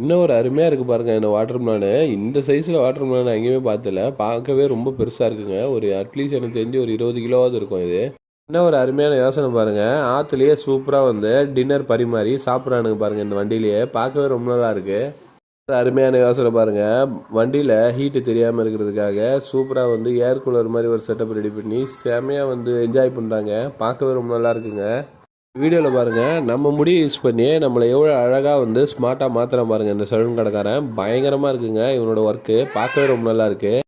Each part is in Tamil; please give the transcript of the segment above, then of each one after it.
இன்னும் ஒரு அருமையாக இருக்குது பாருங்கள் இந்த வாட்டர் மிலானு இந்த சைஸில் வாட்டர் மிலான் எங்கேயுமே பார்த்தல பார்க்கவே ரொம்ப பெருசாக இருக்குங்க. ஒரு அட்லீஸ்ட் எனக்கு தெரிஞ்சு ஒரு இருபது கிலோவாவது இருக்கும் இது. என்ன ஒரு அருமையான யோசனை பாருங்கள் ஆற்றுலேயே சூப்பராக வந்து டின்னர் பரிமாறி சாப்பிட்றானுங்க பாருங்கள் இந்த வண்டியிலேயே. பார்க்கவே ரொம்ப நல்லா இருக்குது ஒரு அருமையான யோசனை பாருங்கள் வண்டியில் ஹீட்டு தெரியாமல் இருக்கிறதுக்காக சூப்பராக வந்து ஏர் கூலர் மாதிரி ஒரு செட்டப் ரெடி பண்ணி செமையாக வந்து என்ஜாய் பண்ணுறாங்க பார்க்கவே ரொம்ப நல்லா இருக்குங்க. வீடியோவில் பாருங்கள் நம்ம முடி யூஸ் பண்ணி நம்மளை எவ்வளோ அழகாக வந்து ஸ்மார்ட்டாக மாற்றுறான் பாருங்கள் இந்த சலூன் கடைக்காரன். பயங்கரமாக இருக்குங்க இவனோட ஒர்க்கு பார்க்கவே ரொம்ப நல்லா இருக்குது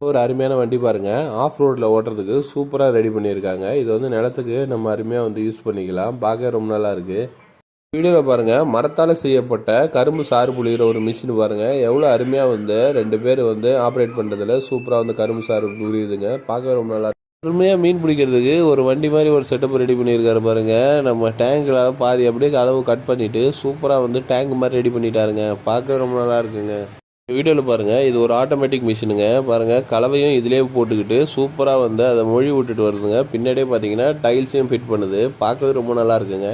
ஒரு அருமையான வண்டி பாருங்கள் ஆஃப் ரோட்டில் ஓட்டுறதுக்கு சூப்பராக ரெடி பண்ணியிருக்காங்க. இது வந்து நிலத்துக்கு நம்ம அருமையாக வந்து யூஸ் பண்ணிக்கலாம். பார்க்க ரொம்ப நல்லா இருக்குது வீடியோவில் பாருங்கள் மரத்தால் செய்யப்பட்ட கரும்பு சாறு புளிகிற ஒரு மிஷின் பாருங்கள் எவ்வளோ அருமையாக வந்து ரெண்டு பேர் வந்து ஆப்ரேட் பண்ணுறதுல சூப்பராக வந்து கரும்பு சாறு புரியுதுங்க பார்க்கவே ரொம்ப நல்லா அருமையாக மீன் பிடிக்கிறதுக்கு ஒரு வண்டி மாதிரி ஒரு செட்டப் ரெடி பண்ணியிருக்காரு பாருங்க. நம்ம டேங்கில் பாதி அப்படியே அளவு கட் பண்ணிவிட்டு சூப்பராக வந்து டேங்க் மாதிரி ரெடி பண்ணிட்டாருங்க. பார்க்கவே ரொம்ப நல்லா இருக்குங்க. வீடியோவில் பாருங்கள் இது ஒரு ஆட்டோமேட்டிக் மிஷினுங்க பாருங்கள் கலவையும் இதிலே போட்டுக்கிட்டு சூப்பராக வந்து அதை மொழி விட்டுட்டு வருதுங்க. பின்னாடியே பார்த்தீங்கன்னா டைல்ஸையும் ஃபிட் பண்ணுது. பார்க்கவே ரொம்ப நல்லா இருக்குங்க.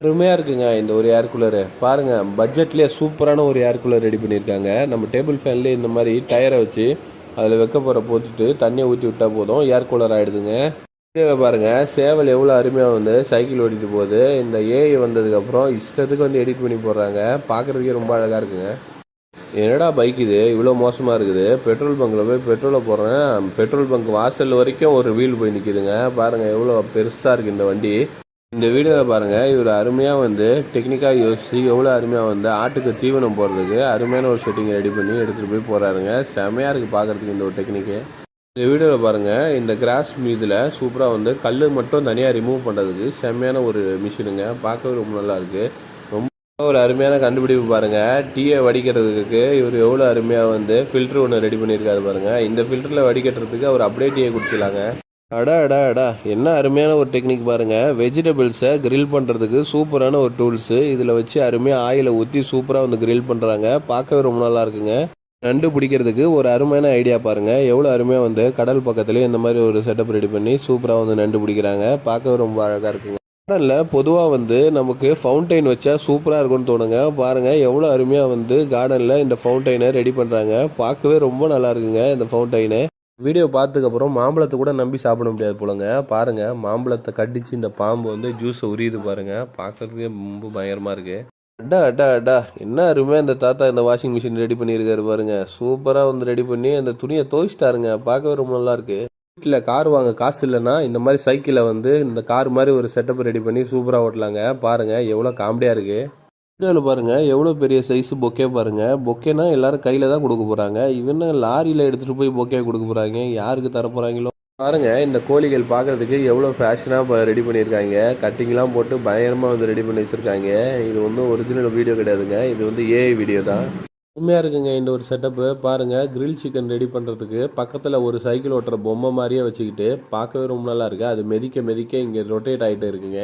அருமையாக இருக்குங்க இந்த ஒரு ஏர் கூலரு பாருங்கள் பட்ஜெட்லேயே சூப்பரான ஒரு ஏர் கூலர் ரெடி பண்ணியிருக்காங்க. நம்ம டேபிள் ஃபேன்லேயே இந்த மாதிரி டயரை வச்சு அதில் வைக்க போகிற போட்டுட்டு தண்ணியை ஊற்றி விட்டால் போதும். ஏர் கூலர் ஆகிடுதுங்க வீடியோவில் பாருங்கள் சேவல் எவ்வளோ அருமையாக வந்து சைக்கிள் ஓட்டிட்டு போகுது. இந்த ஏஐ வந்ததுக்கப்புறம் இஷ்டத்துக்கு வந்து எடிட் பண்ணி போடுறாங்க. பார்க்குறதுக்கே ரொம்ப அழகாக இருக்குங்க. என்னடா பைக் இது? இவ்வளோ மோசமாக இருக்குது. பெட்ரோல் பங்க்கில் போய் பெட்ரோலை போடுறேன். பெட்ரோல் பங்க் வாசல் வரைக்கும் ஒரு வீல் போய் நிற்கிதுங்க பாருங்கள் எவ்வளோ பெருசாக இருக்குது இந்த வண்டி. இந்த வீடியோவை பாருங்கள் இவர் அருமையாக வந்து டெக்னிக்காக யோசித்து எவ்வளோ அருமையாக வந்து ஆட்டுக்கு தீவனம் போடுறதுக்கு அருமையான ஒரு செட்டிங்கை ரெடி பண்ணி எடுத்துகிட்டு போய் போகிறாருங்க செமையாக இருக்குது பார்க்குறதுக்கு இந்த ஒரு டெக்னிக்கு இந்த வீடியோவில் பாருங்கள் இந்த கிராஸ் மீதில் சூப்பராக வந்து கல் மட்டும் தனியாக ரிமூவ் பண்ணுறதுக்கு செம்மையான ஒரு மிஷினுங்க பார்க்கவே ரொம்ப நல்லாயிருக்கு ரொம்ப ஒரு அருமையான கண்டுபிடிப்பு பாருங்கள் டீயை வடிக்கிறதுக்கு இவர் எவ்வளோ அருமையாக வந்து ஃபில்ட்ரு ஒன்று ரெடி பண்ணியிருக்காரு பாருங்கள் இந்த ஃபில்டரில் வடிகட்டுறதுக்கு அவர் அப்படியே டீயை குடிச்சிடலாங்க. அடா அடா அடா. என்ன அருமையான ஒரு டெக்னிக் பாருங்கள் வெஜிடபிள்ஸை கிரில் பண்ணுறதுக்கு சூப்பரான ஒரு டூல்ஸு இதில் வச்சு அருமையாக ஆயிலை ஊற்றி சூப்பராக வந்து கிரில் பண்ணுறாங்க பார்க்கவே ரொம்ப நல்லா இருக்குங்க. நண்டு பிடிக்கிறதுக்கு ஒரு அருமையான ஐடியா பாருங்கள் எவ்வளோ அருமையாக வந்து கடல் பக்கத்துலேயே இந்த மாதிரி ஒரு செட்டப் ரெடி பண்ணி சூப்பராக வந்து நண்டு பிடிக்கிறாங்க. பார்க்கவே ரொம்ப அழகாக இருக்குங்க. கார்டனில் பொதுவாக வந்து நமக்கு ஃபவுண்டைன் வச்சா சூப்பராக இருக்கும்னு தோணுங்க. பாருங்கள் எவ்வளோ அருமையாக வந்து கார்டனில் இந்த ஃபவுண்டைனை ரெடி பண்ணுறாங்க பார்க்கவே ரொம்ப நல்லா இருக்குங்க இந்த ஃபவுண்டைனு வீடியோ பார்த்ததுக்கப்புறம் மாம்பழத்தை கூட நம்பி சாப்பிட முடியாது போலங்க. பாருங்க மாம்பழத்தை கடிச்சு இந்த பாம்பு வந்து ஜூஸை உரியுது பாருங்க. பார்க்கறதுக்கே ரொம்ப பயங்கரமா இருக்கு. அடா அடா அடா. என்ன அருமையாக இந்த தாத்தா இந்த வாஷிங் மிஷின் ரெடி பண்ணியிருக்காரு பாருங்க. சூப்பராக வந்து ரெடி பண்ணி அந்த துணியை துவைச்சிட்டாருங்க. பார்க்கவே ரொம்ப நல்லா இருக்கு. வீட்டில் கார் வாங்க காசு இல்லைன்னா இந்த மாதிரி சைக்கிளை வந்து இந்த கார் மாதிரி ஒரு செட்டப் ரெடி பண்ணி சூப்பராக ஓட்டலாங்க. பாருங்க எவ்வளோ காமெடியாக இருக்கு. வீடியோவில் பாருங்கள் எவ்வளோ பெரிய சைஸ் பொக்கே பாருங்கள் பொக்கேனா எல்லாரும் கையில் தான் கொடுக்க போகிறாங்க இவன லாரியில் எடுத்துகிட்டு போய் பொக்கே கொடுக்க போகிறாங்க யாருக்கு தர போகிறாங்களோ இந்த கோழிகள் பார்க்கறதுக்கு எவ்வளோ ஃபேஷனாக ரெடி பண்ணியிருக்காங்க. கட்டிங்லாம் போட்டு பயங்கரமாக வந்து ரெடி பண்ணி வச்சுருக்காங்க. இது ஒன்றும் ஒரிஜினல் வீடியோ கிடையாதுங்க. இது வந்து ஏஐ வீடியோ தான். உண்மையாக இருக்குங்க இந்த ஒரு செட்டப்பு பாருங்கள் கிரில் சிக்கன் ரெடி பண்ணுறதுக்கு பக்கத்தில் ஒரு சைக்கிள் ஓட்டுற பொம்மை மாதிரியே வச்சுக்கிட்டு பார்க்கவே ரொம்ப நல்லா இருக்குது அது மெதிக்க மெதிக்க இங்கே ரொட்டேட் ஆகிட்டு இருக்குங்க.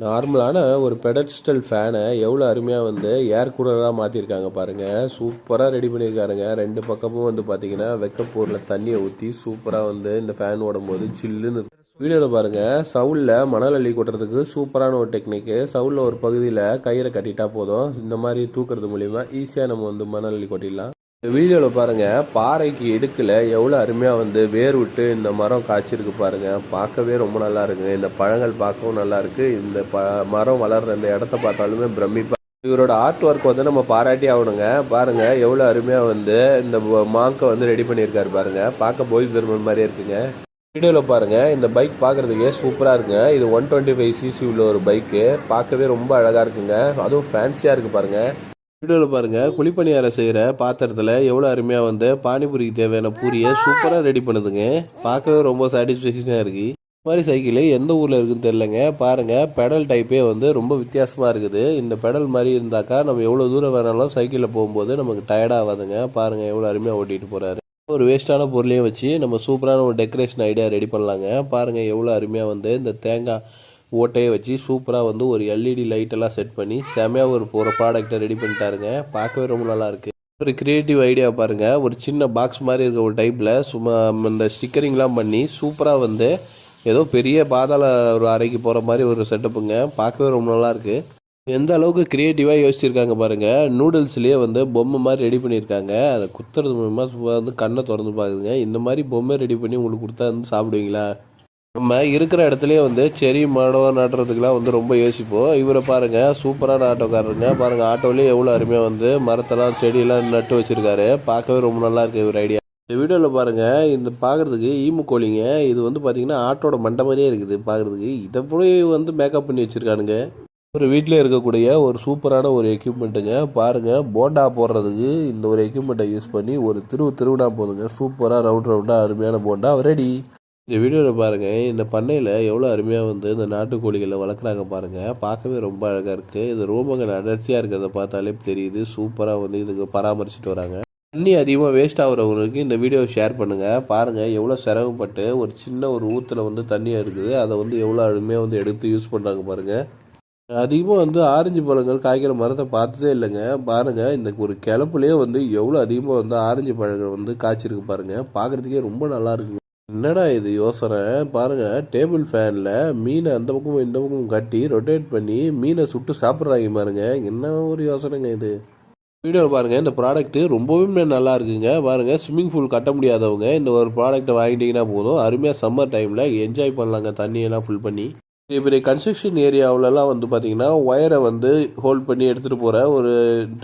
நார்மலான ஒரு பெடஸ்டல் ஃபேனை எவ்வளோ அருமையாக வந்து ஏர் கூலராக மாற்றிருக்காங்க பாருங்கள் சூப்பராக ரெடி பண்ணியிருக்காருங்க ரெண்டு பக்கமும் வந்து பார்த்தீங்கன்னா வெக்கப்பூரில் தண்ணியை ஊற்றி சூப்பராக வந்து இந்த ஃபேன் ஓடும்போது சில்லுன்னு வீடியோவில் பாருங்கள் சவுலில் மணல் அள்ளி கொட்டுறதுக்கு சூப்பரான ஒரு டெக்னிக்கு சவுலில் ஒரு பகுதியில் கயிறை கட்டிட்டா போதும். இந்த மாதிரி தூக்குறது மூலிமா ஈஸியாக நம்ம வந்து மணல் அள்ளி கொட்டிடலாம். வீடியோவில் பாருங்கள் பாறைக்கு இடுக்கில் எவ்வளோ அருமையாக வந்து வேர் விட்டு இந்த மரம் காய்ச்சிருக்கு பாருங்கள் பார்க்கவே ரொம்ப நல்லா இருக்குங்க இந்த பழங்கள் பார்க்கவும் நல்லா இருக்கு. இந்த ப மரம் வளர்ற இந்த இடத்த பார்த்தாலுமே பிரமிப்பா. இவரோட ஆர்ட் ஒர்க் வந்து நம்ம பாராட்டி ஆகணுங்க. பாருங்க எவ்வளோ அருமையாக வந்து இந்த மாங்கை வந்து ரெடி பண்ணியிருக்காரு பாருங்க. பார்க்க போய் திரும்ப மாதிரியே இருக்குங்க. வீடியோவில் பாருங்கள் இந்த பைக் பார்க்குறதுக்கே சூப்பராக இருக்குங்க. இது ஒன் டுவெண்ட்டி ஃபைவ் சிசி உள்ள ஒரு பைக்கு பார்க்கவே ரொம்ப அழகாக இருக்குங்க. அதுவும் ஃபேன்சியாக இருக்கு பாருங்கள் வீடியோவில் பாருங்கள் குழிப்பணியாரம் செய்கிற பாத்திரத்தில் எவ்வளோ அருமையாக வந்து பானிபூரிக்கு தேவையான பூரியை சூப்பராக ரெடி பண்ணுதுங்க. பார்க்கவே ரொம்ப சாட்டிஸ்ஃபேக்ஷனாக இருக்குது இந்த மாதிரி சைக்கிள் எந்த ஊரில் இருக்குன்னு தெரிலங்க பாருங்கள் பெடல் டைப்பே வந்து ரொம்ப வித்தியாசமாக இருக்குது. இந்த பெடல் மாதிரி இருந்தாக்கா நம்ம எவ்வளோ தூரம் வேணாலும் சைக்கிளில் போகும்போது நமக்கு டயர்ட் ஆகாதுங்க. பாருங்கள் எவ்வளோ அருமையாக ஓட்டிகிட்டு போகிறாரு ஒரு வேஸ்ட்டான பொருளையும் வச்சு நம்ம சூப்பரான ஒரு டெக்கரேஷன் ஐடியா ரெடி பண்ணலாங்க. பாருங்கள் எவ்வளோ அருமையாக வந்து இந்த தேங்காய் ஓட்டையை வச்சு சூப்பராக வந்து ஒரு எல்இடி லைட்டெல்லாம் செட் பண்ணி செமையாக ஒரு ஒரு ப்ராடக்ட்டை ரெடி பண்ணிட்டாருங்க. பார்க்கவே ரொம்ப நல்லாயிருக்கு ஒரு க்ரியேட்டிவ் ஐடியா பாருங்கள் ஒரு சின்ன பாக்ஸ் மாதிரி இருக்க ஒரு டைப்பில் சும்மா இந்த ஸ்டிக்கரிங்லாம் பண்ணி சூப்பராக வந்து ஏதோ பெரிய பாதாள ஒரு அறைக்கு போகிற மாதிரி ஒரு செட்டப்புங்க பார்க்கவே ரொம்ப நல்லாயிருக்கு எந்த அளவுக்கு க்ரியேட்டிவாக யோசிச்சிருக்காங்க பாருங்கள் நூடுல்ஸ்லேயே வந்து பொம்மை மாதிரி ரெடி பண்ணியிருக்காங்க அதை குத்துறது மூலமாக சும்மா வந்து கண்ணை திறந்து பார்க்குதுங்க. இந்த மாதிரி பொம்மை ரெடி பண்ணி உங்களுக்கு கொடுத்தா வந்து சாப்பிடுவீங்களா? நம்ம இருக்கிற இடத்துலயே வந்து செரி மரம் நடுறதுக்குலாம் வந்து ரொம்ப யோசிப்போம். இவரை பாருங்க சூப்பரான ஆட்டோக்காரருங்க. பாருங்க ஆட்டோலேயே எவ்வளோ அருமையாக வந்து மரத்தெல்லாம் செடியெல்லாம் நட்டு வச்சிருக்காரு. பார்க்கவே ரொம்ப நல்லா இருக்கு இவர் ஐடியா இந்த வீடியோவில் பாருங்க இந்த பார்க்கறதுக்கு ஈமு கோழிங்க. இது வந்து பார்த்தீங்கன்னா ஆட்டோட மண்டை மாதிரியே இருக்குது பார்க்கறதுக்கு இதை போய் வந்து மேக்கப் பண்ணி வச்சிருக்கானுங்க. ஒரு வீட்டில் இருக்கக்கூடிய ஒரு சூப்பரான ஒரு எக்யூப்மெண்ட்டுங்க பாருங்க போண்டா போடுறதுக்கு இந்த ஒரு எக்யூப்மெண்ட்டை யூஸ் பண்ணி ஒரு திருவு திருவிடா போதுங்க. சூப்பராக ரவுண்ட் ரவுண்டாக அருமையான போண்டா. ரெடி. இந்த வீடியோவில் பாருங்கள் இந்த பண்ணையில் எவ்வளோ அருமையாக வந்து இந்த நாட்டுக்கோழிகளை வளர்க்குறாங்க பாருங்கள் பார்க்கவே ரொம்ப அழகாக இருக்குது இது ரோமங்கள் அடர்த்தியாக இருக்கிறத பார்த்தாலே தெரியுது. சூப்பராக வந்து இதுக்கு பராமரிச்சுட்டு வராங்க. தண்ணி அதிகமாக வேஸ்ட் ஆகுறவங்களுக்கு இந்த வீடியோவை ஷேர் பண்ணுங்கள் பாருங்கள் எவ்வளோ சிரமப்பட்டு ஒரு சின்ன ஒரு ஊற்றில் வந்து தண்ணி இருக்குது அதை வந்து எவ்வளோ அருமையாக வந்து எடுத்து யூஸ் பண்ணுறாங்க பாருங்கள் அதிகமாக வந்து ஆரஞ்சு பழங்கள் காய்க்கிற மரத்தை பார்த்ததே இல்லைங்க. பாருங்கள் இந்த ஒரு கிளப்புலேயே வந்து எவ்வளோ அதிகமாக வந்து ஆரஞ்சு பழங்கள் வந்து காய்ச்சிருக்கு பாருங்கள் பார்க்குறதுக்கே ரொம்ப நல்லா இருக்குங்க. என்னடா இது யோசனை? பாருங்க டேபிள் ஃபேனில் மீனை அந்த பக்கமும் இந்த பக்கமும் கட்டி ரொட்டேட் பண்ணி மீனை சுட்டு சாப்பிட்றாங்க பாருங்க. என்ன ஒரு யோசனைங்க இது? வீடியோவில் பாருங்கள் இந்த ப்ராடக்ட்டு ரொம்பவே நல்லா இருக்குங்க. பாருங்கள் ஸ்விம்மிங் பூல் கட்ட முடியாதவங்க இந்த ஒரு ப்ராடக்ட்டை வாங்கிட்டீங்கன்னா போதும். அருமையாக சம்மர் டைமில் என்ஜாய் பண்ணலாங்க தண்ணியெல்லாம் ஃபுல் பண்ணி. பெரிய பெரிய கன்ஸ்ட்ரக்ஷன் ஏரியாவிலலாம் வந்து பார்த்தீங்கன்னா ஒயரை வந்து ஹோல்ட் பண்ணி எடுத்துகிட்டு போகிற ஒரு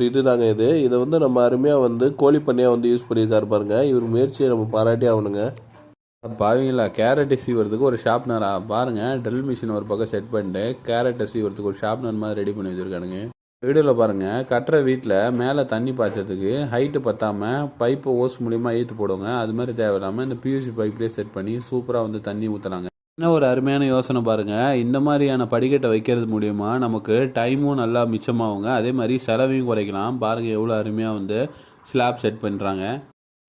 இது தாங்க இது. இதை வந்து நம்ம அருமையாக வந்து கோழி பண்ணையாக வந்து யூஸ் பண்ணியிருக்காரு பாருங்க. இவர் முயற்சியை நம்ம பாராட்டி ஆகணுங்க. பாவீங்களா? கேரட்டை சீவறதுக்கு ஒரு ஷார்ப்னரா பாருங்க ட்ரில் மிஷின் ஒரு பக்கம் செட் பண்ணிட்டு கேரட்டை சீவறதுக்கு ஒரு ஷார்ப்னர் மாதிரி ரெடி பண்ணி வச்சிருக்கானுங்க. வீடியோவில் பாருங்க கட்டுற வீட்டில் மேலே தண்ணி பாய்ச்சதுக்கு ஹைட்டு பற்றாமல் பைப்பை ஓஸ் மூலிமா ஈர்த்து போடுவாங்க அது மாதிரி தேவையில்லாமல் இந்த பியூசி பைப்லேயே செட் பண்ணி சூப்பராக வந்து தண்ணி ஊற்றுறாங்க என்ன ஒரு அருமையான யோசனை பாருங்கள் இந்த மாதிரியான படிக்கட்டை வைக்கிறது மூலியமா நமக்கு டைமும் நல்லா மிச்சமாகுங்க. அதே மாதிரி செலவையும் குறைக்கலாம். பாருங்கள் எவ்வளோ அருமையாக வந்து ஸ்லாப் செட் பண்ணுறாங்க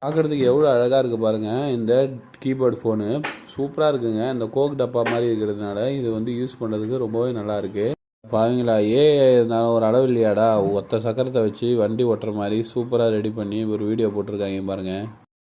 பார்க்குறதுக்கு எவ்வளோ அழகாக இருக்குது பாருங்கள் இந்த கீபோர்டு ஃபோனு சூப்பராக இருக்குங்க. இந்த கோக் டப்பா மாதிரி இருக்கிறதுனால இது வந்து யூஸ் பண்ணுறதுக்கு ரொம்பவே நல்லா இருக்குது பாவீங்களா? ஏ இருந்தாலும் ஒரு அளவு இல்லையாடா? ஒத்த சக்கரத்தை வச்சு வண்டி ஓட்டுற மாதிரி சூப்பராக ரெடி பண்ணி ஒரு வீடியோ போட்டிருக்காங்க பாருங்கள்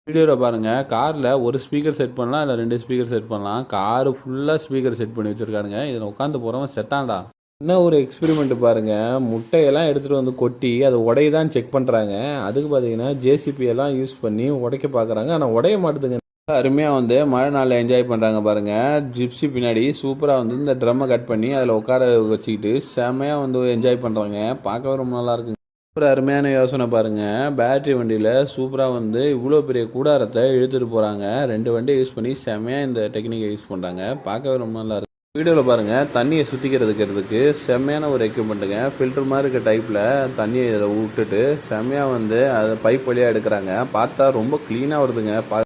வீடியோவில் பாருங்கள் காரில் ஒரு ஸ்பீக்கர் செட் பண்ணலாம் இல்லை ரெண்டு ஸ்பீக்கர் செட் பண்ணலாம். காரு ஃபுல்லாக ஸ்பீக்கர் செட் பண்ணி வச்சுருக்கானுங்க. இதில் உட்காந்து போகிறவன் செத்தான்டா. என்ன ஒரு எக்ஸ்பெரிமெண்ட் பாருங்க. முட்டையெல்லாம் எடுத்துகிட்டு வந்து கொட்டி அது உடையதான் செக் பண்ணுறாங்க அதுக்கு பார்த்தீங்கன்னா ஜேசிபி எல்லாம் யூஸ் பண்ணி உடைக்க பார்க்குறாங்க ஆனால் உடைய மாட்டுதுங்க. அருமையாக வந்து மழை நாளில் என்ஜாய் பண்ணுறாங்க பாருங்க. ஜிப்ஸி பின்னாடி சூப்பராக வந்து இந்த ட்ரம்மை கட் பண்ணி அதில் உட்கார வச்சுக்கிட்டு செம்மையாக வந்து என்ஜாய் பண்ணுறாங்க பார்க்கவே ரொம்ப நல்லா இருக்குங்க. ஒரு அருமையான யோசனை பாருங்க. பேட்டரி வண்டியில் சூப்பராக வந்து இவ்வளோ பெரிய கூடாரத்தை இழுத்துட்டு போகிறாங்க ரெண்டு வண்டியை யூஸ் பண்ணி செம்மையாக இந்த டெக்னிக்கை யூஸ் பண்ணுறாங்க பார்க்கவே ரொம்ப நல்லா இருக்கு. வீடியோவில் பாருங்கள் தண்ணியை சுத்திக்கிறதுக்கிறதுக்கு செம்மையான ஒரு எக்யூப்மெண்ட்டுங்க ஃபில்டர் மாதிரி இருக்க டைப்பில் தண்ணியை இதில் விட்டுட்டு செம்மையாக வந்து அதை பைப் வழியாக எடுக்கிறாங்க. பார்த்தா ரொம்ப க்ளீனாக வருதுங்க. பா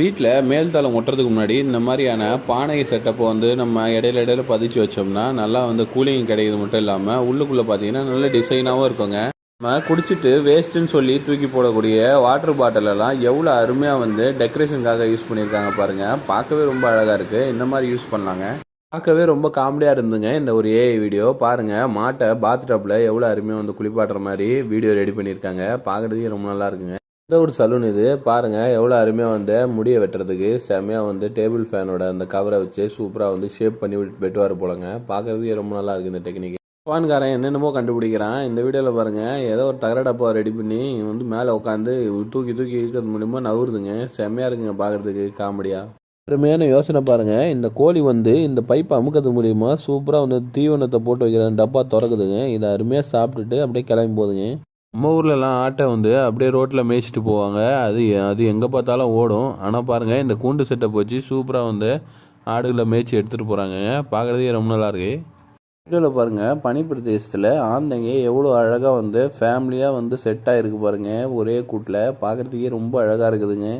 வீட்டில் மேல் தளம் ஒட்டுறதுக்கு முன்னாடி இந்த மாதிரியான பானை செட்டப்பை வந்து நம்ம இடையில இடையில பதிச்சு வச்சோம்னா நல்லா வந்து கூலிங் கிடைக்கிறது மட்டும் இல்லாமல் உள்ளுக்குள்ளே பார்த்தீங்கன்னா நல்ல டிசைனாகவும் இருக்குங்க. நம்ம குடிச்சிட்டு வேஸ்ட்டுன்னு சொல்லி தூக்கி போடக்கூடிய வாட்டர் பாட்டிலெல்லாம் எவ்வளோ அருமையாக வந்து டெக்கரேஷனுக்காக யூஸ் பண்ணியிருக்காங்க பாருங்கள் பார்க்கவே ரொம்ப அழகாக இருக்குது இந்த மாதிரி யூஸ் பண்ணலாங்க. பார்க்கவே ரொம்ப காமெடியாக இருந்துங்க இந்த ஒரு ஏஐ வீடியோ பாருங்கள் மாட்டை பாத் டப்பில் எவ்வளோ அருமையாக வந்து குளிப்பாட்டுற மாதிரி வீடியோ ரெடி பண்ணியிருக்காங்க. பார்க்குறதுக்கே ரொம்ப நல்லா இருக்குங்க. இந்த ஒரு சலூன் இது. பாருங்கள் எவ்வளோ அருமையாக வந்து முடியை வெட்டுறதுக்கு செம்மையாக வந்து டேபிள் ஃபேனோட அந்த கவரை வச்சு சூப்பராக வந்து ஷேப் பண்ணி விட்டு வெட்டுவார் போலங்க. பார்க்குறதுக்கே ரொம்ப நல்லா இருக்குது இந்த டெக்னிக் பான்காரன் என்னென்னமோ கண்டுபிடிக்கிறான். இந்த வீடியோவில் பாருங்கள் ஏதோ ஒரு தகர டப்பா ரெடி பண்ணி வந்து மேலே உட்காந்து தூக்கி தூக்கி இருக்கிறது மூலிமா நவுறுதுங்க செம்மையாக இருக்குங்க பார்க்குறதுக்கு காமெடியாக அருமையான யோசனை பாருங்கள் இந்த கோழி வந்து இந்த பைப்பை அமுக்கிறது மூலிமா சூப்பராக வந்து தீவனத்தை போட்டு வைக்கிற டப்பா திறக்குதுங்க. இதை அருமையாக சாப்பிட்டுட்டு அப்படியே கிளம்பி போகுதுங்க நம்ம ஊர்லலாம் ஆட்டை வந்து அப்படியே ரோட்டில் மேய்ச்சிட்டு போவாங்க. அது அது எங்கே பார்த்தாலும் ஓடும். ஆனால் பாருங்கள் இந்த கூண்டு செட்டை போச்சு. சூப்பராக வந்து ஆடுகளை மேய்ச்சி எடுத்துகிட்டு போகிறாங்க பார்க்குறதுக்கே ரொம்ப நல்லாயிருக்கு வீடியோவில் பாருங்கள் பனிப்பிரதேசத்தில் ஆந்தைங்க எவ்வளோ அழகாக வந்து ஃபேமிலியாக வந்து செட் ஆகிருக்கு பாருங்கள் ஒரே கூட்டில். பார்க்குறதுக்கே ரொம்ப அழகாக இருக்குதுங்க.